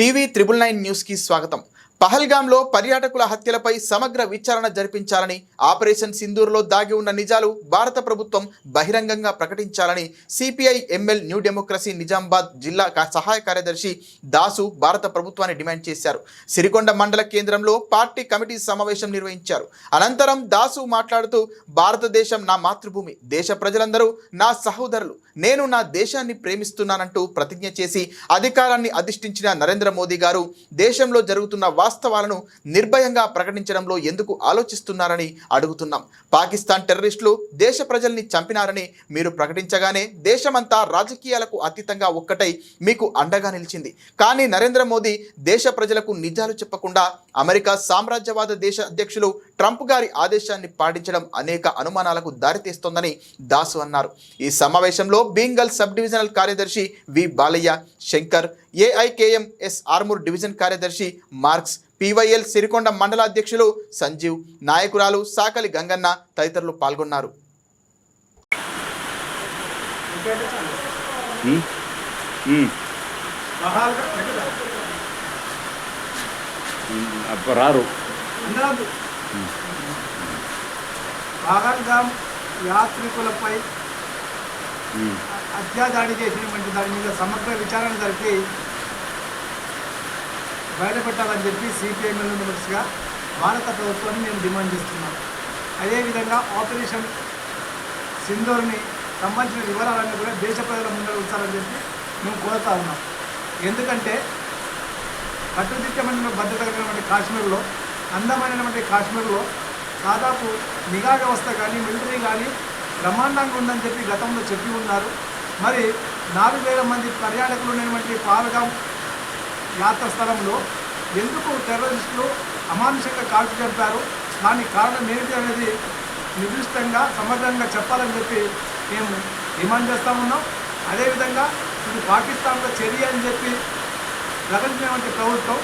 TV triple nine న్యూస్కి స్వాగతం. పహల్గాంలో పర్యాటకుల హత్యలపై సమగ్ర విచారణ జరిపించాలని ఆపరేషన్ సింధూర్లో దాగి ఉన్న నిజాలు భారత ప్రభుత్వం బహిరంగంగా ప్రకటించాలని CPI ML new democracy Nizamabad జిల్లా కా- సహాయ కార్యదర్శి దాసు భారత ప్రభుత్వాన్ని డిమాండ్ చేశారు. సిరికొండ మండల కేంద్రంలో పార్టీ కమిటీ సమావేశం నిర్వహించారు. అనంతరం దాసు మాట్లాడుతూ భారతదేశం నా మాతృభూమి. దేశ ప్రజలందరూ నా సహోదరులు. నేను నా దేశాన్ని ప్రేమిస్తున్నానంటూ ప్రతిజ్ఞ చేసి అధికారాన్ని అధిష్ఠించిన నరేంద్ర మోదీ గారు దేశంలో జరుగుతున్న వాస్తవాలను నిర్భయంగా ప్రకటించడంలో ఎందుకు ఆలోచిస్తున్నారని అడుగుతున్నాం. పాకిస్తాన్ టెర్రరిస్టులు దేశ ప్రజల్ని చంపినారని మీరు ప్రకటించగానే దేశమంతా రాజకీయాలకు అతీతంగా ఒక్కటై మీకు అండగా నిలిచింది. కానీ నరేంద్ర మోదీ దేశ ప్రజలకు నిజాలు చెప్పకుండా అమెరికా సామ్రాజ్యవాద దేశ అధ్యక్షులు ట్రంప్ గారి ఆదేశాన్ని పాటించడం అనేక అనుమానాలకు దారితీస్తోందని దాసు అన్నారు. ఈ సమావేశంలో బీంగల్ సబ్ డివిజనల్ కార్యదర్శి V Balayya Shankar AIKMS Armoor division కార్యదర్శి మార్క్స్ పివైఎల్ సిరికొండ మండల అధ్యక్షులు సంజీవ్ నాయకురాలు సాకలి గంగన్న తదితరులు పాల్గొన్నారు. రారు. యాత్రికులపై అత్యాచారి చేసినటువంటి దాని మీద సమగ్ర విచారణ జరిపి బయటపెట్టాలని చెప్పి సిపిఎంఎల్ మెంబర్స్గా భారత ప్రభుత్వాన్ని మేము డిమాండ్ చేస్తున్నాం అదేవిధంగా ఆపరేషన్ సింధూర్ని సంబంధించిన వివరాలన్నీ కూడా దేశ ప్రజల ముందర ఉంచాలని చెప్పి మేము కోరుతా ఉన్నాం. ఎందుకంటే కట్టుదిట్టమైన భద్రత కలిగినటువంటి కాశ్మీర్లో అందమైనటువంటి కాశ్మీర్లో దాదాపు నిఘా వ్యవస్థ కానీ మిలిటరీ కానీ బ్రహ్మాండంగా ఉందని చెప్పి గతంలో చెప్పి ఉన్నారు. మరి నాలుగు వేల మంది పర్యాటకులు ఉన్నటువంటి పాల్గాం యాత్ర స్థలంలో ఎందుకు టెర్రరిస్టులు అమానుషంగా కాల్చి చంపారు? దానికి కారణం ఏమిటి అనేది నిర్దిష్టంగా సమగ్రంగా చెప్పాలని చెప్పి మేము డిమాండ్ చేస్తూ ఉన్నాం. అదేవిధంగా ఇది పాకిస్తాన్లో చర్య అని చెప్పి ప్రకటించినటువంటి ప్రభుత్వం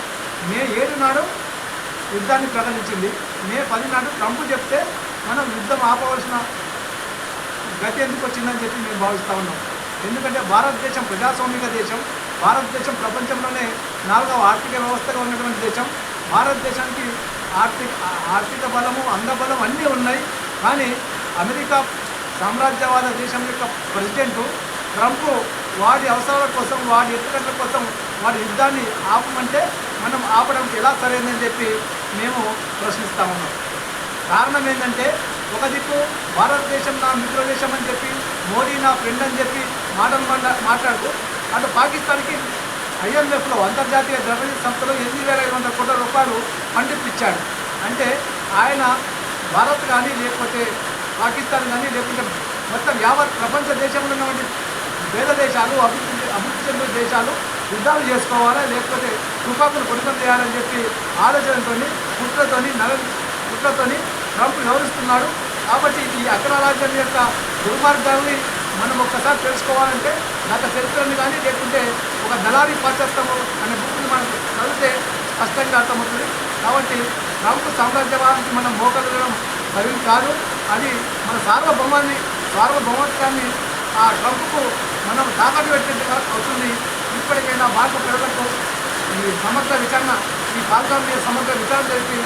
మే ఏడు నాడు యుద్ధాన్ని ప్రకటించింది. మే పది నాడు ట్రంప్ చెప్తే మనం యుద్ధం ఆపవలసిన గతి ఎందుకు వచ్చిందని చెప్పి మేము భావిస్తూ ఉన్నాం. ఎందుకంటే భారతదేశం ప్రజాస్వామిక దేశం. భారతదేశం ప్రపంచంలోనే నాలుగవ ఆర్థిక వ్యవస్థగా ఉన్నటువంటి దేశం. భారతదేశానికి ఆర్థిక ఆర్థిక బలము అంగబలం అన్నీ ఉన్నాయి. కానీ అమెరికా సామ్రాజ్యవాద దేశం యొక్క ప్రెసిడెంట్ ట్రంప్ వాడి అవసరాల కోసం వాడి ఎత్తుగడల కోసం వాడి యుద్ధాన్ని ఆపమంటే మనం ఆపడం ఎలా సరైందని చెప్పి మేము ప్రశ్నిస్తా ఉన్నాం. కారణం ఏంటంటే ఒక దిక్కు భారతదేశం నా మిత్రదేశం అని చెప్పి మోడీ నా ఫ్రెండ్ అని చెప్పి మాటలు మాట్లా- మాట్లాడుతూ అటు పాకిస్తాన్కి ఐఎంఎఫ్లో అంతర్జాతీయ ద్రవ్య సంస్థలో ఎనిమిది వేల ఐదు వందల కోట్ల రూపాయలు పండిపించాడు అంటే ఆయన భారత్ కానీ లేకపోతే పాకిస్తాన్ కానీ లేకుంటే మొత్తం యావత్ ప్రపంచ దేశంలో ఉన్నటువంటి పేద దేశాలు అభివృద్ధి అభివృద్ధి చెందిన దేశాలు యుద్ధాలు చేసుకోవాలా లేకపోతే తుపాకులు కొడుకొని చేయాలని చెప్పి ఆలోచనతోని కుట్రతోని నర కుట్రతోని ట్రంప్ వివరిస్తున్నాడు కాబట్టి ఈ అగ్రరాజ్యం యొక్క దుర్మార్గాల్ని మనం ఒక్కసారి తెలుసుకోవాలంటే గత చరిత్రని కానీ లేకుంటే ఒక దళారి పాశ్చాత్యము అనే బుక్ని మనం చదివితే స్పష్టంగా అర్థమవుతుంది. కాబట్టి ట్రంప్ సామ్రాజ్యవాదానికి మనం మోకగలడం సరిగ్గా కాదు. అది మన సార్వభౌమాన్ని సార్వభౌమత్వాన్ని ఆ ట్రంప్కు మనం తాకట్టు పెట్టినట్టుగా అవుతుంది. ఇప్పటికైనా భారత ప్రజలకు ఈ సమగ్ర విచారణ ఈ పాల్గొన మీద సమగ్ర విచారణ జరిపి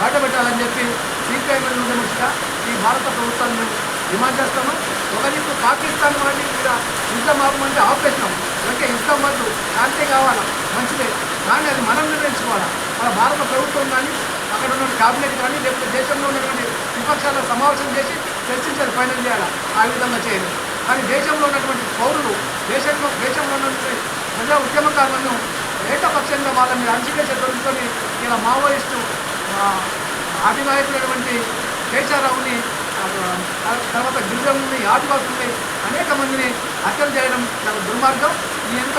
బయటపెట్టాలని చెప్పి సిపిఐ మీద ఈ భారత ప్రభుత్వాన్ని మేము డిమాండ్ చేస్తాము ఒక దిక్కు పాకిస్తాన్ వాటి మీద యుద్ధం అంటే ఆపేసినాం అంటే యుద్ధం వద్దు శాంతి కావాలా? మంచిదే. కానీ అది మనం నిర్ణయించుకోవాలా? మన భారత ప్రభుత్వం కానీ అక్కడ ఉన్న క్యాబినెట్ కానీ లేకపోతే దేశంలో ఉన్నటువంటి విపక్షాల సమావేశం చేసి చర్చించాలి ఫైనల్ చేయాలా? ఆ విధంగా చేయాలి కానీ దేశంలో ఉన్నటువంటి పౌరులు దేశంలో దేశంలో ఉన్నటువంటి ప్రజా ఉద్యమకారులను ఏకపక్షంగా వాళ్ళని మీద అంచివేసే దొరుకుతుంది ఇలా మావోయిస్టు ఆ, అధినాయకులైనటువంటి కేశారావుని తర్వాత గిరిజనులు తర్వాత ఆదివాసులు ఆదివాసుల్ని అనేక మందిని హత్యలు చేయడం చాలా దుర్మార్గం. ఎంత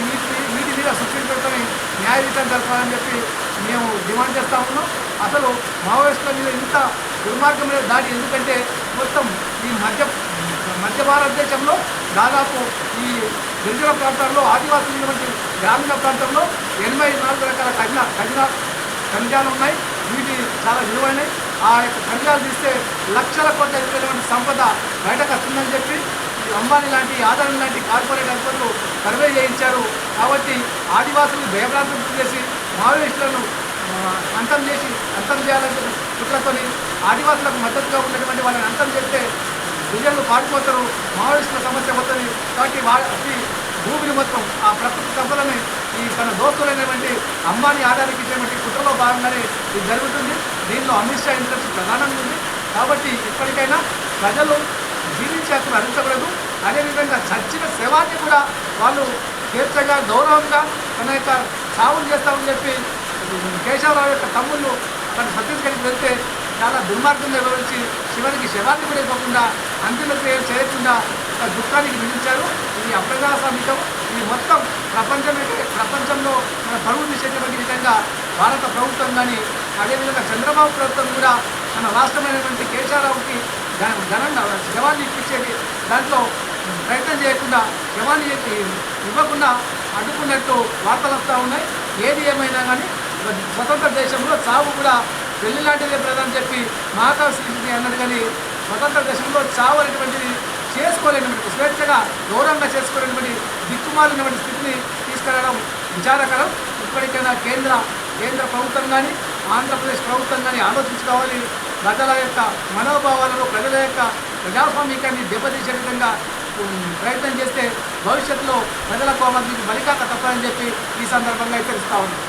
యొక్క వీటి మీద సుప్రీంకోర్టుని న్యాయ విచారణ జరపాలని చెప్పి మేము డిమాండ్ చేస్తా ఉన్నాం. అసలు మావోయిస్టుల మీద ఇంత దుర్మార్గమైన దాడి ఎందుకంటే మొత్తం ఈ మధ్య మధ్య భారతదేశంలో దాదాపు ఈ గిరిజన ప్రాంతాల్లో ఆదివాసులు ఉన్నటువంటి గ్రామీణ ప్రాంతంలో ఎనభై నాలుగు రకాల కఠిన కఠిన ఖనిజాలు ఉన్నాయి. వీటి చాలా విలువైనవి. ఆ యొక్క ఖనిజాలు తీస్తే లక్షల కోట్ల విలువైనటువంటి సంపద బయటకు వస్తుందని చెప్పి అంబానీ లాంటి ఆదాని లాంటి కార్పొరేట్ అధిపతులు సర్వే చేయించారు. కాబట్టి ఆదివాసులు భయభ్రాంతులు చేసి మావోయిస్టులను అంతం చేసి అంతం చేయాలని కుట్రతోని ఆదివాసులకు మద్దతుగా ఉన్నటువంటి వాళ్ళని అంతం చేస్తే ప్రజలు పారిపోతారు. మావోయిస్టుల సమస్య పోతుంది కాబట్టి వాళ్ళకి భూమిని మొత్తం ఆ ప్రకృతి సంపదని ఈ తన దోస్తులైనటువంటి అంబానీ ఆదానికి ఇచ్చేటువంటి కుట్రలో భాగంగానే ఇది జరుగుతుంది. దీనిలో అమిత్ షా ఇంట్రెస్ట్ ప్రధానంగా ఉంది. కాబట్టి ఇప్పటికైనా ప్రజలు జీవించే హక్కులు అందించకూడదు అదేవిధంగా చచ్చిన శవాన్ని కూడా వాళ్ళు స్వేచ్ఛగా గౌరవంగా తన యొక్క సాగులు చేస్తామని చెప్పి కేశవరావు యొక్క తమ్ముళ్ళు అక్కడ ఛత్తీస్గఢ్కి వెళ్తే చాలా దుర్మార్గంగా వివరించి శివనికి శవాన్ని కూడా ఇవ్వకుండా అంతిమ క్రియలు చేయకుండా ఒక దుఃఖానికి మిగిల్చారు ఇది అప్రజాస్వామికం. ఇది మొత్తం ప్రపంచమే ప్రపంచంలో మన పరువు తీసేటువంటి విధంగా భారత ప్రభుత్వం కానీ అదేవిధంగా చంద్రబాబు ప్రభుత్వం కూడా మన రాష్ట్రమైనటువంటి కేశారావుకి ఘనంగా శవాన్ని ఇప్పించేది. దాంట్లో ప్రయత్నం చేయకుండా శవాన్ని ఇవ్వకుండా అడ్డుకున్నట్టు వార్తలు వస్తూ ఉన్నాయి. ఏది ఏమైనా కానీ స్వతంత్ర దేశంలో చావు కూడా పెళ్ళి లాంటిదే ప్రధాని చెప్పి మహాత్మా శ్రీని అన్నది కానీ స్వతంత్ర దేశంలో చావు అనేటువంటిది చేసుకోలేనటువంటి స్వేచ్ఛగా గౌరవంగా చేసుకోలేనటువంటి దిక్కుమాలినటువంటి స్థితిని తీసుకురావడం విచారకరం. ఇప్పటికైనా కేంద్ర కేంద్ర ప్రభుత్వం కానీ ఆంధ్రప్రదేశ్ ప్రభుత్వం కానీ ఆలోచించుకోవాలి. ప్రజల యొక్క మనోభావాలను ప్రజల యొక్క ప్రజాస్వామికాన్ని దెబ్బతీసే విధంగా ప్రయత్నం చేస్తే భవిష్యత్తులో ప్రజల కోపం బలికాక తప్పదని చెప్పి ఈ సందర్భంగా హెచ్చరిస్తా ఉన్నాం.